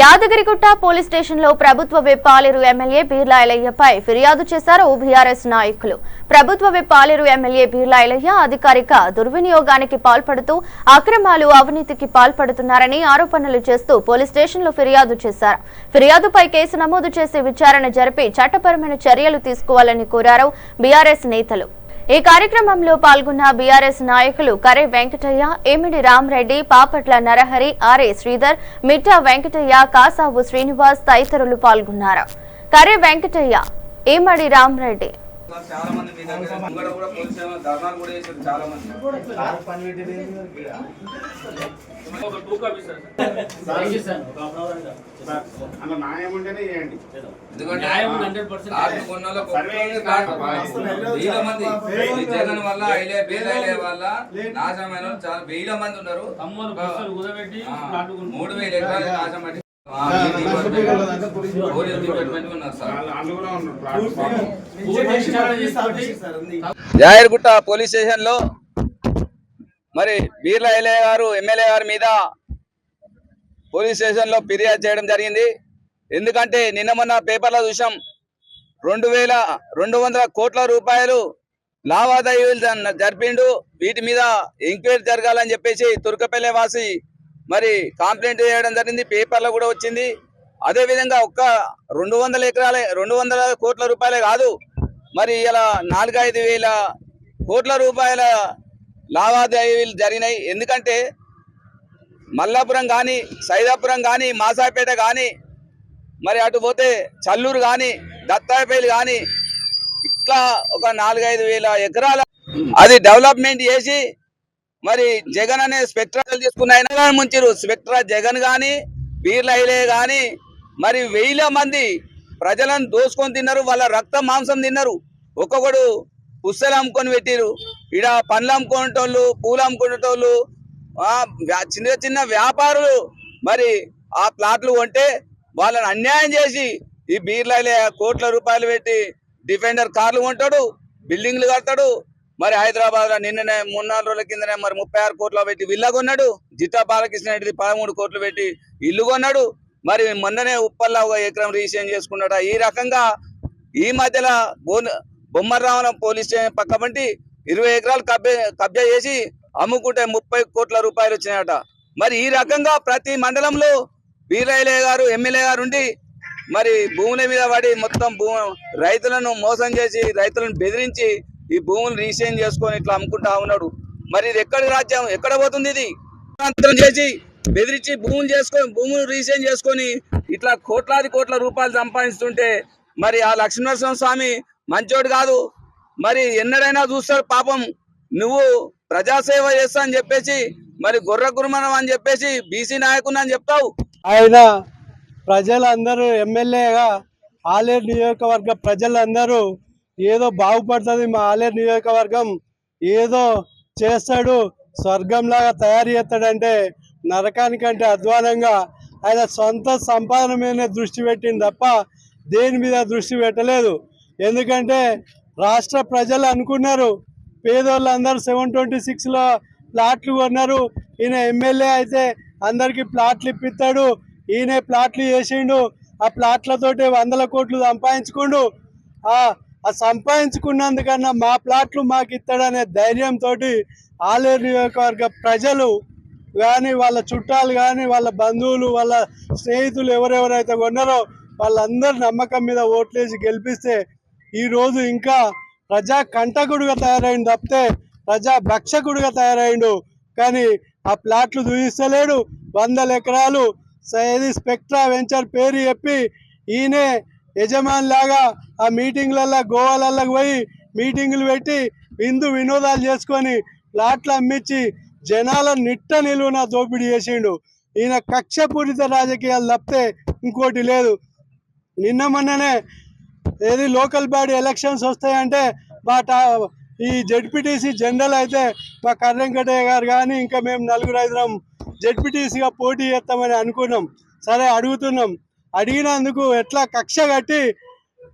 Yadagirigutta police స్టేషన్లో ప్రభుత్వ whip Aleru MLA Beerla ఎలయ్యపై ఫిర్యాదు చేశారు బీఆర్ఎస్ నాయకులు. ప్రభుత్వ విప్ ఆలేరు ఎమ్మెల్యే బీర్లా ఎలయ్య అధికారిక దుర్వినియోగానికి పాల్పడుతూ అక్రమాలు అవినీతికి పాల్పడుతున్నారని ఆరోపణలు చేస్తూ పోలీస్ స్టేషన్లో ఫిర్యాదు చేశారు. ఫిర్యాదుపై కేసు నమోదు చేసి విచారణ జరిపి చట్టపరమైన చర్యలు తీసుకోవాలని కోరారు బీఆర్ఎస్ నేతలు. ఈ కార్యక్రమంలో పాల్గొన్న బీఆర్ఎస్ నాయకులు కరే వెంకటయ్య ఏమిడి రామరెడ్డి పాపట్ల నరహరి ఆర్ఏ శ్రీధర్ మిట్టా వెంకటయ్య కాసావు శ్రీనివాస్ తదితరులు పాల్గొన్నారు. కరే వెంకటయ్య ఏమడి రామరెడ్డి? చాలా మంది మీ దగ్గర ముంగడ కూడా పోలీసు ఏమో ధర్నాలు కూడా చేశారు చాలా మంది. ఒక టూ కాపీస్ సార్. అలా న్యాయం ఉంటేనే చేయండి. ఎందుకంటే న్యాయం 100% కార్డు కొన్నాళ్ళ గొప్పవాళ్ళే కార్డు. వేల మంది జగన్ వల్ల ఐలే వల్ల నాశనమైన వాళ్ళు చాలా వేల మంది ఉన్నారు. మూడు వేల ఎకరాలు నాశనం పట్టి పోలీస్ స్టేషన్లో స్టేషన్లో మరి బీర్ల ఎల్ఏ గారు ఎమ్మెల్యే గారి మీద పోలీస్ స్టేషన్లో ఫిర్యాదు చేయడం జరిగింది. ఎందుకంటే నిన్న మొన్న పేపర్లో చూసాం రెండు వేల రెండు వందల కోట్ల రూపాయలు లావాదేవీలు జరిపిండు. వీటి మీద ఎంక్వైరీ జరగాలని చెప్పేసి తుర్కపల్లె వాసి మరి కంప్లైంట్ చేయడం జరిగింది పేపర్లో కూడా వచ్చింది. అదేవిధంగా ఒక్క రెండు వందల ఎకరాల రెండు వందల కోట్ల రూపాయలే కాదు మరి ఇలా నాలుగైదు వేల కోట్ల రూపాయల లావాదేవీలు జరిగినాయి. ఎందుకంటే మల్లాపురం కానీ సైదాపురం కానీ మాసాపేట కానీ మరి అటు పోతే చల్లూరు కానీ దత్తాపేలు కానీ ఇట్లా ఒక నాలుగైదు వేల ఎకరాల అది డెవలప్మెంట్ చేసి మరి జగన్ అనే స్పెక్ట్రా తీసుకున్న ఆయన ముంచారు. స్పెక్ట్రా జగన్ కానీ బీర్లైలే కానీ మరి వేల మంది ప్రజలను దోసుకొని తిన్నారు వాళ్ళ రక్త మాంసం తిన్నారు. ఒక్కొక్కడు పుస్తలు అమ్ముకొని పెట్టిరు. ఈడ పండ్లు అమ్ముకునేటోళ్ళు పూలు అమ్ముకునేటోళ్ళు చిన్న చిన్న వ్యాపారులు మరి ఆ ప్లాట్లు కొంటే వాళ్ళని అన్యాయం చేసి ఈ బీర్లైలే కోట్ల రూపాయలు పెట్టి డిఫెండర్ కార్లు కొంటాడు బిల్డింగ్లు కడతాడు మరి హైదరాబాద్లో నిన్ననే మూడు నాలుగు రోజుల కిందనే మరి ముప్పై ఆరు కోట్ల పెట్టి విల్లా కొన్నాడు. జితా బాలకృష్ణ రెడ్డి పదమూడు కోట్లు పెట్టి ఇల్లు కొన్నాడు. మరి మొన్ననే ఉప్పల్లా ఒక ఎకరం రిజిస్ట్రేషన్ చేసుకున్నాడు. ఈ రకంగా ఈ మధ్యలో బోన్ బొమ్మరావనం పోలీస్ స్టేషన్ పక్క వంటి ఇరవై ఎకరాలు కబ్జా కబ్జా చేసి అమ్ముకుంటే ముప్పై కోట్ల రూపాయలు వచ్చినాయట. మరి ఈ రకంగా ప్రతి మండలంలో వీరయ్య గారు ఎమ్మెల్యే గారు ఉండి మరి భూముల మీద పడి మొత్తం భూ రైతులను మోసం చేసి రైతులను బెదిరించి ఈ భూములు రీసేన్ చేసుకొని ఇట్లా అమ్ముకుంటా ఉన్నాడు. మరి ఇది ఎక్కడి రాజ్యం? ఎక్కడ పోతుంది ఇది? చేసి బెదిరించి భూములు చేసుకొని భూములు రీసేన్ చేసుకొని ఇట్లా కోట్లాది కోట్ల రూపాయలు సంపాదిస్తుంటే మరి ఆ లక్ష్మీనరసింహ స్వామి మంచోడు కాదు. మరి ఎన్నడైనా చూస్తాడు పాపం. నువ్వు ప్రజాసేవ చేస్తా అని చెప్పేసి మరి గుర్ర గురుమనం అని చెప్పేసి బీసీ నాయకుని అని చెప్తావు. ఆయన ప్రజలందరూ ఎమ్మెల్యేగా ఆలేరు నియోజకవర్గ ప్రజలందరూ ఏదో బాగుపడుతుంది మా ఆలేరు నియోజకవర్గం. ఏదో చేస్తాడు స్వర్గంలాగా తయారు చేస్తాడంటే నరకానికంటే అధ్వానంగా ఆయన సొంత సంపాదన మీదనే దృష్టి పెట్టింది తప్ప దేని మీద దృష్టి పెట్టలేదు. ఎందుకంటే రాష్ట్ర ప్రజలు అనుకున్నారు పేదోళ్ళందరూ సెవెన్ ట్వంటీ సిక్స్లో ప్లాట్లు కొన్నారు. ఈయన ఎమ్మెల్యే అయితే అందరికీ ప్లాట్లు ఇప్పిస్తాడు ఈయనే ప్లాట్లు చేసిండు. ఆ ప్లాట్లతోటి వందల కోట్లు సంపాదించుకుండు. ఆ సంపాదించుకున్నందుకన్నా మా ప్లాట్లు మాకు ఇస్తాడనే ధైర్యంతో ఆలేరు నియోజకవర్గ ప్రజలు కానీ వాళ్ళ చుట్టాలు కానీ వాళ్ళ బంధువులు వాళ్ళ స్నేహితులు ఎవరెవరైతే ఉన్నారో వాళ్ళందరి నమ్మకం మీద ఓట్లేసి గెలిపిస్తే ఈరోజు ఇంకా ప్రజా కంటకుడుగా తయారైండు తప్పితే ప్రజా భక్షకుడుగా తయారైండు. కానీ ఆ ప్లాట్లు చూపిస్తలేడు వందల ఎకరాలు ఇది స్పెక్ట్రా వెంచర్ పేరు చెప్పి ఈయనే యజమాని లాగా ఆ మీటింగ్లల్లో గోవాలల్లో పోయి మీటింగులు పెట్టి విందు వినోదాలు చేసుకొని ప్లాట్లు అమ్మించి జనాల నిట్ట నిలువున దోపిడీ చేసిండు. ఈయన కక్షపూరిత రాజకీయాలు తప్పితే ఇంకోటి లేదు. నిన్న మొన్ననే ఏది లోకల్ బాడీ ఎలక్షన్స్ వస్తాయంటే మా టా ఈ జడ్పీటీసీ జనరల్ అయితే మా కర్రెంకటయ్య గారు కానీ ఇంకా మేము నలుగురు ఐదురం జడ్పీటీసీగా పోటీ చేస్తామని అనుకున్నాం. సరే అడుగుతున్నాం. అడిగినందుకు ఎట్లా కక్ష కట్టి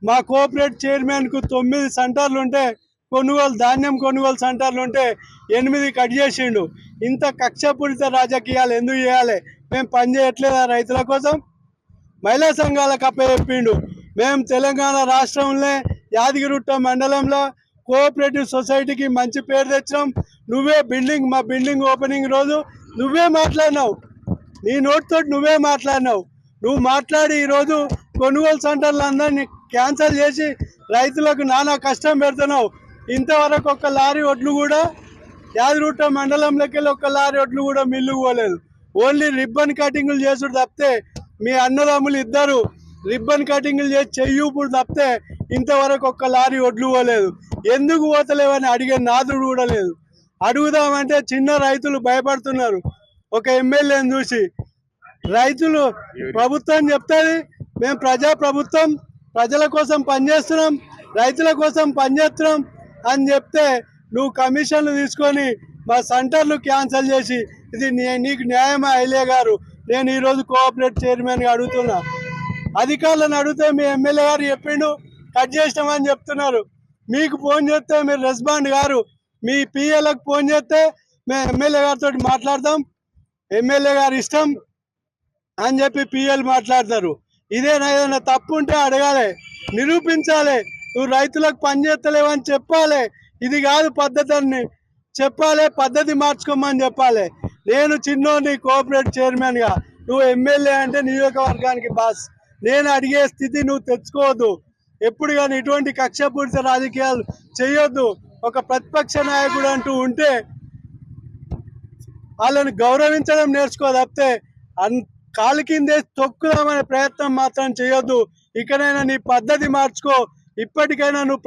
మా కోఆపరేట్ చైర్మన్కు తొమ్మిది సెంటర్లు ఉంటే కొనుగోలు ధాన్యం కొనుగోలు సెంటర్లు ఉంటే ఎనిమిది కట్ చేసిండు. ఇంత కక్షపూరిత రాజకీయాలు ఎందుకు చేయాలి? మేము పనిచేయట్లేదా రైతుల కోసం? మహిళా సంఘాలకు అప్పచెప్పిండు మేము తెలంగాణ రాష్ట్రంలో యాదగిరిట్ట మండలంలో కోఆపరేటివ్ సొసైటీకి మంచి పేరు తెచ్చినాం. నువ్వే బిల్డింగ్ మా బిల్డింగ్ ఓపెనింగ్ రోజు నువ్వే మాట్లాడినావు. నీ నోటితో నువ్వే మాట్లాడినావు. నువ్వు మాట్లాడి ఈరోజు కొనుగోలు సెంటర్లు అందరినీ క్యాన్సిల్ చేసి రైతులకు నానా కష్టం పెడుతున్నావు. ఇంతవరకు ఒక లారీ ఒడ్లు కూడా యాదగిరిగుట్ట మండలంలోకి వెళ్ళి ఒక లారీ ఒడ్లు కూడా మిల్లు పోలేదు. ఓన్లీ రిబ్బన్ కటింగులు చేసుడు తప్పితే మీ అన్నదమ్ములు ఇద్దరు రిబ్బన్ కటింగ్లు చేసి చెయ్యూపుడు తప్పితే ఇంతవరకు ఒక్క లారీ ఒడ్లు పోలేదు. ఎందుకు పోతలేవని అడిగే నాదుడు కూడా లేదు. అడుగుదామంటే చిన్న రైతులు భయపడుతున్నారు. ఒక ఎమ్మెల్యేని చూసి రైతులు ప్రభుత్వం చెప్తుంది మేము ప్రజా ప్రభుత్వం ప్రజల కోసం పనిచేస్తున్నాం రైతుల కోసం పనిచేస్తున్నాం అని చెప్తే నువ్వు కమిషన్లు తీసుకొని మా సెంటర్లు క్యాన్సిల్ చేసి ఇది నీ- నీకు న్యాయమా ఐలే గారు? నేను ఈరోజు కోఆపరేట్ చైర్మన్గా అడుగుతున్నా. అధికారులను అడిగితే మీ ఎమ్మెల్యే గారు చెప్పిండు కట్ చేసినామని చెప్తున్నారు. మీకు ఫోన్ చేస్తే మీరు రెస్పాండ్ గారు మీ పిఎలకు ఫోన్ చేస్తే మేము ఎమ్మెల్యే గారితో మాట్లాడతాం. ఎమ్మెల్యే గారు ఇష్టం అని చెప్పి పిఎల్ మాట్లాడతారు. ఇదేనా ఏదైనా తప్పు ఉంటే అడగాలి. నిరూపించాలి. నువ్వు రైతులకు పనిచేస్తలేవని చెప్పాలి. ఇది కాదు పద్ధతి అని చెప్పాలి. పద్ధతి మార్చుకోమని చెప్పాలి. నేను చిన్నోని కోఆపరేట్ చైర్మన్గా. నువ్వు ఎమ్మెల్యే అంటే నియోజకవర్గానికి బాస్. నేను అడిగే స్థితి నువ్వు తెచ్చుకోవద్దు. ఎప్పుడు కానీ ఇటువంటి కక్షపూరిత రాజకీయాలు చేయొద్దు. ఒక ప్రతిపక్ష నాయకుడు అంటూ ఉంటే వాళ్ళని గౌరవించడం నేర్చుకో తప్పితే అన్ కాలు కిందే తొక్కుదామనే ప్రయత్నం మాత్రం చేయొద్దు. ఇకనైనా నీ పద్ధతి మార్చుకో. ఇప్పటికైనా నువ్వు